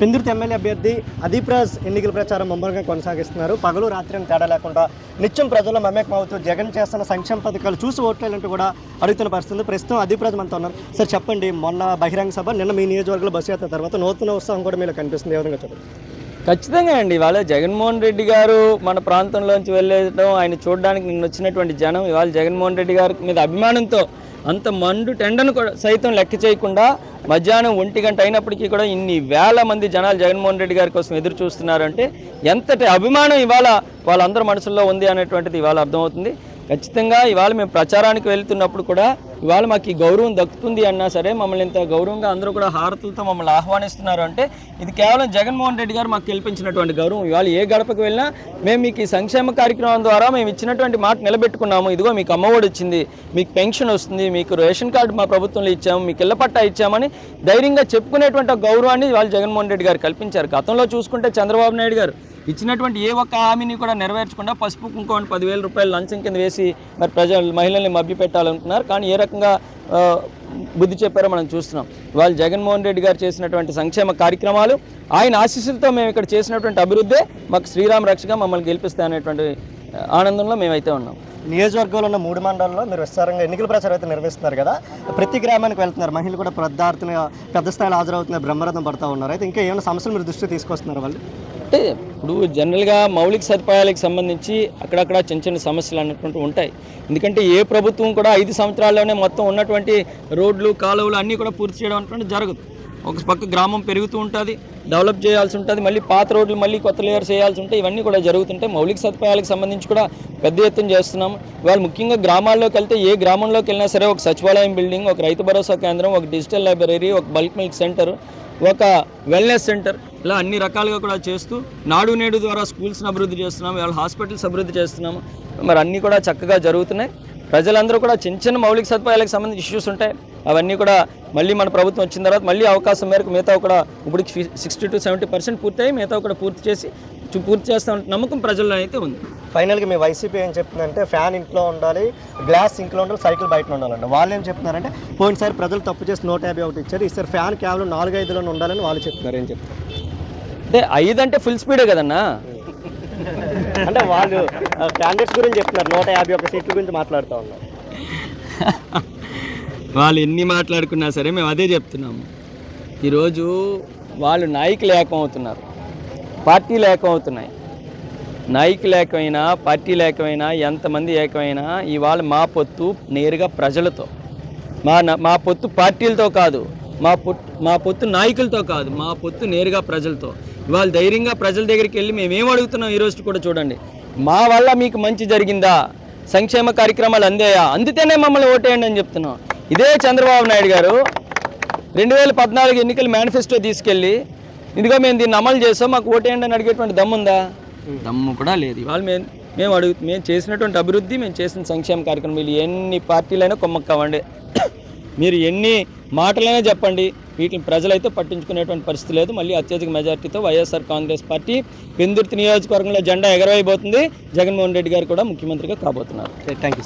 Pendurthi MLA అభ్యర్థి అదీప్రాజ్ ఎన్నికల ప్రచారం ముమ్మరంగా కొనసాగిస్తున్నారు. పగలు రాత్రి అని తేడా లేకుండా నిత్యం ప్రజల మమేకం అవుతూ జగన్ చేస్తున్న సంక్షేమ పథకాలు చూసి ఓట్లేయాలంటూ కూడా అడుగుతున్న పరిస్థితి ప్రస్తుతం అదీప్రాజ్ మనతో ఉన్నారు. సార్ చెప్పండి మొన్న బహిరంగ సభ నిన్న మీ నియోజకవర్గంలో బస్సు యాత్ర తర్వాత నూతన ఉత్సాహం కూడా మీకు కనిపిస్తుంది. ఏ విధంగా చెప్పండి ఖచ్చితంగా అండి. ఇవాళ జగన్మోహన్ రెడ్డి గారు మన ప్రాంతంలోంచి వెళ్ళడం ఆయన చూడడానికి నిన్న వచ్చినటువంటి జనం ఇవాళ జగన్మోహన్ రెడ్డి గారి మీద అభిమానంతో అంత మండు టెండను సైతం లెక్క చేయకుండా మధ్యాహ్నం ఒంటి గంట అయినప్పటికీ కూడా ఇన్ని వేల మంది జనాలు జగన్మోహన్ రెడ్డి గారి కోసం ఎదురు చూస్తున్నారంటే ఎంతటి అభిమానం ఇవాళ వాళ్ళందరి మనసుల్లో ఉంది అనేటువంటిది ఇవాళ అర్థమవుతుంది. ఖచ్చితంగా ఇవాళ మేము ప్రచారానికి వెళ్తున్నప్పుడు కూడా ఇవాళ మాకు ఈ గౌరవం దక్కుతుంది అన్నా సరే మమ్మల్ని ఇంత గౌరవంగా అందరూ కూడా హారతులతో మమ్మల్ని ఆహ్వానిస్తున్నారు అంటే ఇది కేవలం జగన్మోహన్ రెడ్డి గారు మాకు కల్పించినటువంటి గౌరవం. ఇవాళ ఏ గడపకు వెళ్ళినా మేము మీకు ఈ సంక్షేమ కార్యక్రమం ద్వారా మేము ఇచ్చినటువంటి మాట నిలబెట్టుకున్నాము. ఇదిగో మీకు అమ్మఒడి వచ్చింది మీకు పెన్షన్ వస్తుంది మీకు రేషన్ కార్డు మా ప్రభుత్వంలో ఇచ్చాము మీకు ఇళ్ళ పట్టా ఇచ్చామని ధైర్యంగా చెప్పుకునేటువంటి గౌరవాన్ని వాళ్ళు జగన్మోహన్ రెడ్డి గారు కల్పించారు. గతంలో చూసుకుంటే చంద్రబాబు నాయుడు గారు ఇచ్చినటువంటి ఏ ఒక్క హామీని కూడా నెరవేర్చకుండా పసుపు కుంకుమ పదివేల రూపాయలు లంచం కింద వేసి మరి ప్రజలు మహిళల్ని మభ్యపెట్టాలనుకున్నారు కానీ ఏ రకంగా బుద్ధి చెప్పారో మనం చూస్తున్నాం. వాళ్ళు జగన్మోహన్ రెడ్డి గారు చేసినటువంటి సంక్షేమ కార్యక్రమాలు ఆయన ఆశీస్సులతో మేము ఇక్కడ చేసినటువంటి అభివృద్ధి. మాకు శ్రీరామ రక్షగా మమ్మల్ని గెలిపిస్తాయనేటువంటి ఆనందంలో మేమైతే ఉన్నాం. నియోజకవర్గంలో ఉన్న మూడు మండలాల్లో మీరు విస్తారంగా ఎన్నికల ప్రచారం అయితే నిర్వహిస్తున్నారు కదా. ప్రతి గ్రామానికి వెళ్తున్నారు. మహిళలు కూడా పెద్దార్థన పెద్ద స్థాయిలో హాజరవుతున్నారు బ్రహ్మరథం పడతా ఉన్నారు. అయితే ఇంకా ఏమైనా సమస్యలు మీరు దృష్టి తీసుకొస్తున్నారు వాళ్ళు? అంటే ఇప్పుడు జనరల్గా మౌలిక సదుపాయాలకు సంబంధించి అక్కడక్కడ చిన్న చిన్న సమస్యలు అన్నటువంటి ఉంటాయి. ఎందుకంటే ఏ ప్రభుత్వం కూడా ఐదు సంవత్సరాల్లోనే మొత్తం ఉన్నటువంటి రోడ్లు కాలువలు అన్నీ కూడా పూర్తి చేయడం అనేటువంటి జరగదు. ఒక పక్క గ్రామం పెరుగుతూ ఉంటుంది డెవలప్ చేయాల్సి ఉంటుంది మళ్ళీ పాత రోడ్లు మళ్ళీ కొత్త లేయర్ చేయాల్సి ఉంటాయి ఇవన్నీ కూడా జరుగుతుంటాయి మౌలిక సదుపాయాలకు సంబంధించి కూడా పెద్ద ఎత్తున చేస్తున్నాం వాళ్ళు ముఖ్యంగా గ్రామాల్లోకి వెళ్తే ఏ గ్రామంలోకి వెళ్ళినా సరే ఒక సచివాలయం బిల్డింగ్ ఒక రైతు భరోసా కేంద్రం ఒక డిజిటల్ లైబ్రరీ ఒక బల్క్ మిల్క్ సెంటర్ ఒక వెల్నెస్ సెంటర్ ఇలా అన్ని రకాలుగా కూడా చేస్తూ నాడు నేడు ద్వారా స్కూల్స్ని అభివృద్ధి చేస్తున్నాము ఇవాళ హాస్పిటల్స్ అభివృద్ధి చేస్తున్నాము. మరి అన్నీ కూడా చక్కగా జరుగుతున్నాయి. ప్రజలందరూ కూడా చిన్న చిన్న మౌలిక సదుపాయాలకు సంబంధించి ఇష్యూస్ ఉంటాయి. అవన్నీ కూడా మళ్ళీ మన ప్రభుత్వం వచ్చిన తర్వాత మళ్ళీ అవకాశం మేరకు మిగతా కూడా ఇప్పుడు సిక్స్టీ టు సెవెంటీ పర్సెంట్ పూర్తయి మిగతా కూడా పూర్తి చేసి పూర్తి చేస్తాం నమ్మకం ప్రజల్లో అయితే ఉంది. ఫైనల్గా మీ వైసీపీ ఏం చెప్తుందంటే ఫ్యాన్ ఇంట్లో ఉండాలి గ్లాస్ ఇంట్లో ఉండాలి సైకిల్ బయట ఉండాలంట. వాళ్ళు ఏం చెప్తున్నారంటే పోయినసారి ప్రజలు తప్పు చేసి నూట యాభై ఒకటి ఇచ్చారు ఈసారి ఫ్యాన్ కేవలం నాలుగు ఐదులోనే ఉండాలని వాళ్ళు చెప్తున్నారు. ఏం చెప్తారు? అంటే ఐదు అంటే ఫుల్ స్పీడే కదన్నా? అంటే వాళ్ళు క్యాండిడేట్స్ గురించి చెప్తున్నారు నూట యాభై ఒక సీట్ల గురించి మాట్లాడుతూ ఉన్నారు. వాళ్ళు ఎన్ని మాట్లాడుకున్నా సరే మేము అదే చెప్తున్నాము. ఈరోజు వాళ్ళు నాయకులు ఏకమవుతున్నారు. పార్టీలు ఏకమవుతున్నాయి నాయకులు ఏకమైనా పార్టీలు ఏకమైనా ఎంతమంది ఏకమైనా ఇవాళ మా పొత్తు నేరుగా ప్రజలతో. మా మా పొత్తు పార్టీలతో కాదు మా పొత్తు మా పొత్తు నాయకులతో కాదు మా పొత్తు నేరుగా ప్రజలతో. ఇవాళ ధైర్యంగా ప్రజల దగ్గరికి వెళ్ళి మేమేం అడుగుతున్నాం ఈరోజు కూడా చూడండి. మా వల్ల మీకు మంచి జరిగిందా? సంక్షేమ కార్యక్రమాలు అందాయా? అందితేనే మమ్మల్ని ఓటేయండి అని చెప్తున్నాం. ఇదే చంద్రబాబు నాయుడు గారు రెండు వేల పద్నాలుగు ఎన్నికల మేనిఫెస్టో తీసుకెళ్ళి ఇదిగో మేము దీన్ని అమలు చేస్తాం మాకు ఓటేయండి అని అడిగేటువంటి దమ్ముందా దమ్ము కూడా లేదు ఇవాళ. మేము మేము అడుగు మేము చేసినటువంటి అభివృద్ధి మేము చేసిన సంక్షేమ కార్యక్రమం వీళ్ళు ఎన్ని పార్టీలైనా కొమ్మక్కవండి మీరు ఎన్ని మాటలైనా చెప్పండి. వీటిని ప్రజలైతే పట్టించుకునేటువంటి పరిస్థితి లేదు. మళ్ళీ అత్యధిక మెజార్టీతో వైఎస్ఆర్ కాంగ్రెస్ పార్టీ పెందుర్తి నియోజకవర్గంలో జెండా ఎగరవైపోతుంది జగన్మోహన్ రెడ్డి గారు కూడా ముఖ్యమంత్రిగా కాబోతున్నారు. Thank you